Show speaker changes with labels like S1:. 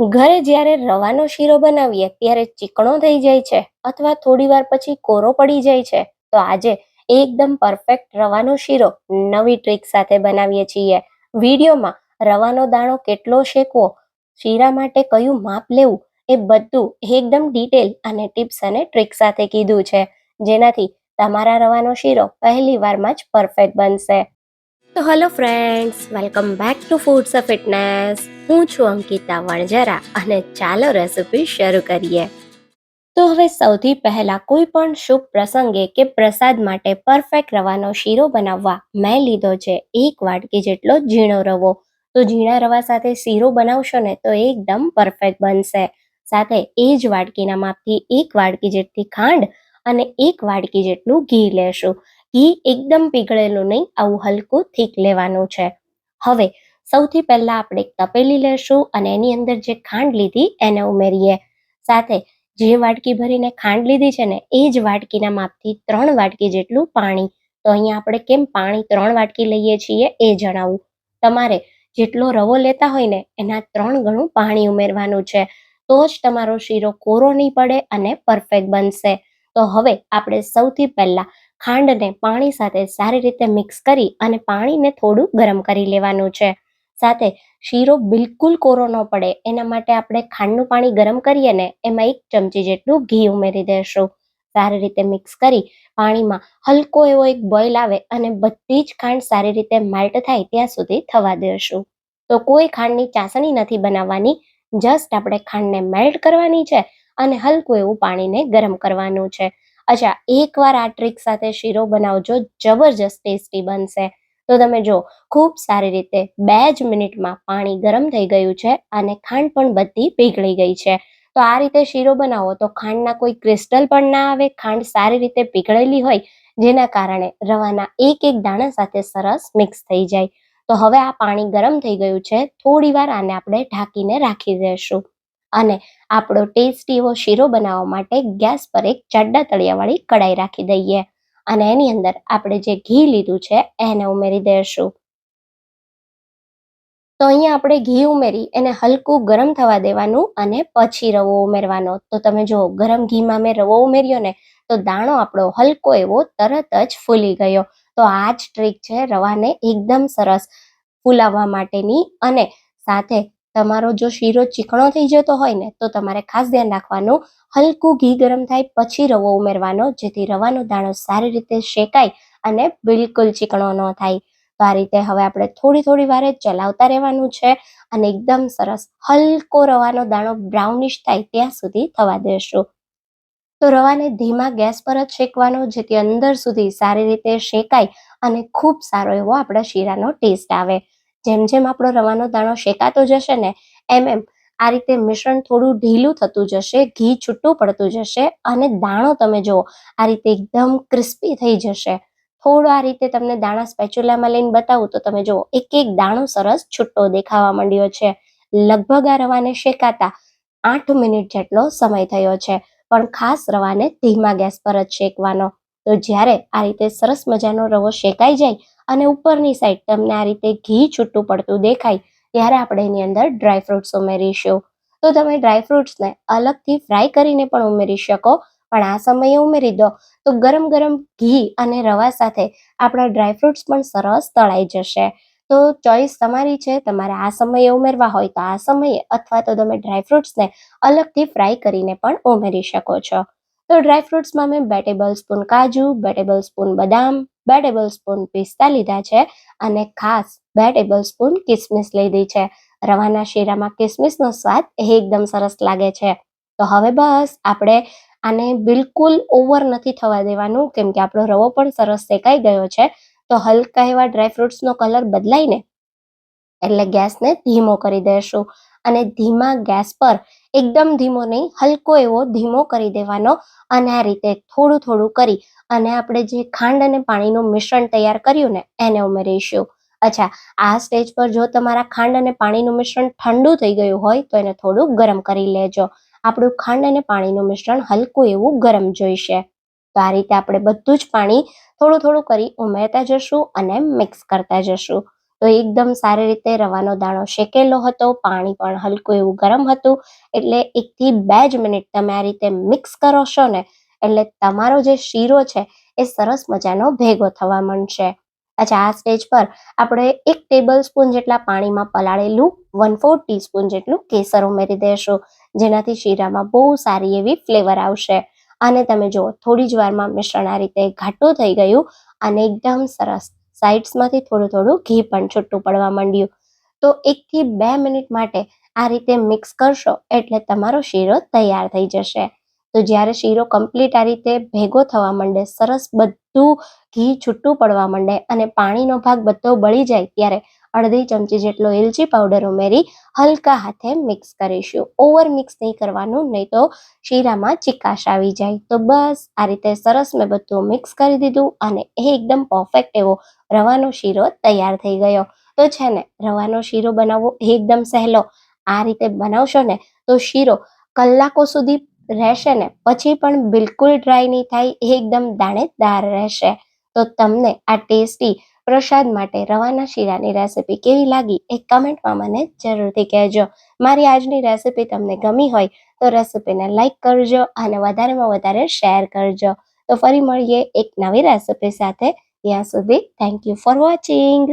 S1: ઘરે જ્યારે રવાનો શીરો બનાવીએ, ત્યારે ચીકણો થઈ જાય છે અથવા થોડી વાર પછી કોરો પડી જાય છે. તો આજે એકદમ પરફેક્ટ રવાનો શીરો નવી ટ્રીક સાથે બનાવીએ છીએ. વિડીયોમાં રવાનો દાણો કેટલો શેકવો, શીરા માટે કયું માપ લેવું, એ બધું એકદમ ડિટેલ અને ટિપ્સ અને ટ્રીક સાથે કીધું છે. જેનાથી તમારા રવાનો શીરો પહેલી વારમાં જ પરફેક્ટ બનશે. તો hello friends welcome back to foods of fitness હું છું અંકિતા વણજરા અને ચાલો રેસિપી શરૂ કરીએ. તો હવે સૌથી પહેલા કોઈ પણ શુભ પ્રસંગે કે પ્રસાદ માટે પરફેક્ટ રવાનો શીરો બનાવવા મેં લીધો છે એક વાટકી જેટલો ઝીણો રવો. તો ઝીણા રવા સાથે શીરો બનાવશો ને તો એકદમ પરફેક્ટ બનશે. સાથે એ જ વાટકીના માપથી એક વાટકી જેટલી ખાંડ અને એક વાટકી જેટલું ઘી લેશું. ઘી એકદમ પીગળેલું નહીં, આવું હલકું, થીક લેવાનું છે. હવે, સૌથી પહેલા આપણે એક તપેલી લેશું અને એની અંદર જે ખાંડ લીધી એને ઉમેરીએ. સાથે, જે વાટકી ભરીને ખાંડ લીધી છે ને, એ જ વાટકીના માપથી ત્રણ વાટકી જેટલું પાણી. તો અહીંયા આપણે કેમ પાણી ત્રણ વાટકી લઈએ છીએ એ જણાવું. તમારે જેટલો રવો લેતા હોય ને, એના ત્રણ ગણું પાણી ઉમેરવાનું છે. તો જ તમારો શીરો કોરો નહીં પડે અને પરફેક્ટ બનશે. તો હવે, આપણે સૌથી પહેલા ખાંડને પાણી સાથે સારી રીતે મિક્સ કરી અને પાણીને થોડું ગરમ કરી લેવાનું છે. સાથે શીરો બિલકુલ કોરો ન પડે, એના માટે આપણે ખાંડનું પાણી ગરમ કરીએ ને એમાં એક ચમચી જેટલું ઘી ઉમેરી દેશું. સારી રીતે મિક્સ કરી પાણીમાં હલકો એવો એક બોઇલ આવે અને બધી જ ખાંડ સારી રીતે મેલ્ટ થાય ત્યાં સુધી થવા દેશું. તો કોઈ ખાંડની ચાસણી નથી બનાવવાની, જસ્ટ આપણે ખાંડને મેલ્ટ કરવાની છે અને હલકું એવું પાણીને ગરમ કરવાનું છે. અચ્છા, એકવાર આ ટ્રીક સાથે શીરો બનાવજો, જબરજસ્ત ટેસ્ટી બનશે. તો તમે જો ખૂબ સારી રીતે બે જ મિનિટમાં પાણી ગરમ થઈ ગયું છે અને ખાંડ પણ બધી પીગળી ગઈ છે. તો આ રીતે શીરો બનાવો તો ખાંડના કોઈ ક્રિસ્ટલ પણ ના આવે, ખાંડ સારી રીતે પીગળેલી હોય, જેના કારણે રવાના એક એક દાણા સાથે સરસ મિક્સ થઈ જાય. તો હવે આ પાણી ગરમ થઈ ગયું છે, થોડી વાર આને આપણે ઢાંકીને રાખી દેશું. અને આપણો ટેસ્ટી એવો શીરો બનાવવા માટે ગેસ પર એક જાડા તળિયાવાળી કડાઈ રાખી દઈએ. અને એની અંદર આપણે જે ઘી લીધું છે, એને ઉમેરી દઈશું તો અહીંયા આપણે ઘી ઉમેરી, એને હલકું ગરમ થવા દેવાનું અને પછી રવો ઉમેરવાનો. તો તમે જો ગરમ ઘીમાં મેં રવો ઉમેર્યો ને, તો દાણો આપણો હલકો એવો તરત જ ફૂલી ગયો. તો આ જ ટ્રીક છે રવાને એકદમ સરસ ફૂલાવવા માટેની અને સાથે તમારો જો શીરો ચીકણો થઈ જતો હોય ને, તો તમારે ખાસ ધ્યાન રાખવાનું, હલકું ઘી ગરમ થાય પછી રવો ઉમેરવાનો, જેથી રવાનો દાણો સારી રીતે શેકાય અને બિલકુલ ચીકણો ન થાય. તો આ રીતે હવે આપણે થોડી થોડી વારે ચલાવતા રહેવાનું છે અને એકદમ સરસ હલકો રવાનો દાણો બ્રાઉનિશ થાય ત્યાં સુધી થવા દેશું. તો રવાને ધીમા ગેસ પર જ શેકવાનો, જેથી અંદર સુધી સારી રીતે શેકાય અને ખૂબ સારો એવો આપણા શીરાનો ટેસ્ટ આવે. જેમ જેમ આપણો રવાનો દાણો શેકાતો જશે ને, એમ એમ આ રીતે મિશ્રણ થોડું ઢીલું થતું જશે, ઘી છૂટું પડતું જશે અને દાણો તમે જુઓ, આ રીતે એકદમ ક્રિસ્પી થઈ જશે. થોડો આ રીતે તમને દાણા સ્પેચ્યુલામાં લઈને બતાવું તો તમે જુઓ, એક એક દાણો સરસ છૂટો દેખાવા માંડ્યો છે. લગભગ આ રવાને શેકાતા આઠ મિનિટ જેટલો સમય થયો છે, પણ ખાસ રવાને ધીમા ગેસ પર જ શેકવાનો. તો જ્યારે આ રીતે સરસ મજાનો રવો શેકાઈ જાય અને ઉપરની સાઈડ તમને આ રીતે ઘી છૂટું પડતું દેખાય, ત્યારે આપણે એની અંદર ડ્રાય ફ્રૂટ્સ ઉમેરીશું. તો તમે ડ્રાય ફ્રૂટ્સને અલગથી ફ્રાય કરીને પણ ઉમેરી શકો, પણ આ સમયે ઉમેરી દો. તો ગરમ ગરમ ઘી અને રવા સાથે આપણા ડ્રાય ફ્રૂટ્સ પણ સરસ તળાઈ જશે. તો ચોઈસ તમારી છે, તમારે આ સમયે ઉમેરવા હોય તો આ સમયે, અથવા તો તમે ડ્રાય ફ્રૂટ્સને અલગથી ફ્રાય કરીને પણ ઉમેરી શકો છો. તો ડ્રાય ફ્રૂટ્સમાં મેં બે ટેબલ સ્પૂન કાજુ, બે ટેબલ સ્પૂન બદામ બે ટેબલ સ્પૂન પિસ્તા લીધા છે અને ખાસ બે ટેબલ સ્પૂન કિસમિસ લીધી છે. રવાના શીરામાં કિસમિસનો સ્વાદ એકદમ સરસ લાગે છે. તો હવે બસ આપણે આને બિલકુલ ઓવર નથી થવા દેવાનું, કેમ કે આપણો રવો પણ સરસ શેકાઈ ગયો છે. તો હલકા એવા ડ્રાયફ્રૂટ્સનો કલર બદલાઈને એટલે ગેસને ધીમો કરી દેશું. અને ધીમા ગેસ પર એકદમ ધીમો નહીં, હલકો એવો ધીમો કરી દેવાનો અને આ રીતે થોડું થોડું કરી અને આપણે જે ખાંડ અને પાણીનું મિશ્રણ તૈયાર કર્યું ને, એને ઉમેરીશું. અચ્છા, આ સ્ટેજ પર જો તમારા ખાંડ અને પાણીનું મિશ્રણ ઠંડુ થઈ ગયું હોય તો એને થોડું ગરમ કરી લેજો. આપણું ખાંડ અને પાણીનું મિશ્રણ હલકું એવું ગરમ જોઈશે. તો આ રીતે આપણે બધું જ પાણી થોડું થોડું કરી ઉમેરતા જશું અને મિક્સ કરતા જશું. તો એકદમ સારી રીતે રવાનો દાણો શેકેલો હતો, પાણી પણ હલકું એવું ગરમ હતું, એટલે એકથી બે જ મિનિટ તમે આ રીતે મિક્સ કરો છો ને, એટલે તમારો જે શીરો છે એ સરસ મજાનો ભેગો થવા માંડશે. અચ્છા, આ સ્ટેજ પર આપણે એક ટેબલ સ્પૂન જેટલા પાણીમાં પલાળેલું વન ફોર ટીસ્પૂન જેટલું કેસર ઉમેરી દેશું, જેનાથી શીરામાં બહુ સારી એવી ફ્લેવર આવશે. અને તમે જુઓ, થોડી જ વારમાં મિશ્રણ આ રીતે ઘાટું થઈ ગયું અને એકદમ સરસ સાઇડ્સમાંથી થોડું થોડું ઘી પણ છૂટું પડવા માંડ્યું. તો એકથી બે મિનિટ માટે આ રીતે મિક્સ કરશો એટલે તમારો શીરો તૈયાર થઈ જશે. તો જ્યારે શીરો કમ્પ્લીટ આ રીતે ભેગો થવા માંડે, સરસ બધું ઘી છૂટું પડવા માંડે અને પાણીનો ભાગ બધો બળી જાય ત્યારે અડધી ચમચી જેટલો એલચી પાવડર ઉમેરી હલકા હાથે મિક્સ કરીશું. ઓવર મિક્સ નહીં કરવાનું, નહીં તો શીરામાં ચિકાશ આવી જાય. તો બસ આ રીતે સરસ મેં બધું મિક્સ કરી દીધું અને એ એકદમ પરફેક્ટ એવો રવાનો શીરો તૈયાર થઈ ગયો. તો છે ને, રવાનો શીરો બનાવવો એકદમ સહેલો. આ રીતે બનાવશો ને, તો શીરો કલાકો સુધી રહેશે ને, પછી પણ બિલકુલ ડ્રાય નહીં થાય એકદમ દાણેદાર રહેશે. તો તમને આ ટેસ્ટી પ્રસાદ માટે રવાના શીરાની રેસીપી કેવી લાગી એ કમેન્ટમાં મને જરૂરથી કહેજો. મારી આજની રેસીપી તમને ગમી હોય તો રેસીપીને લાઇક કરજો અને વધારેમાં વધારે શેર કરજો. તો ફરી મળીએ એક નવી રેસીપી સાથે. ત્યાં સુધી થેન્ક યુ ફોર વોચિંગ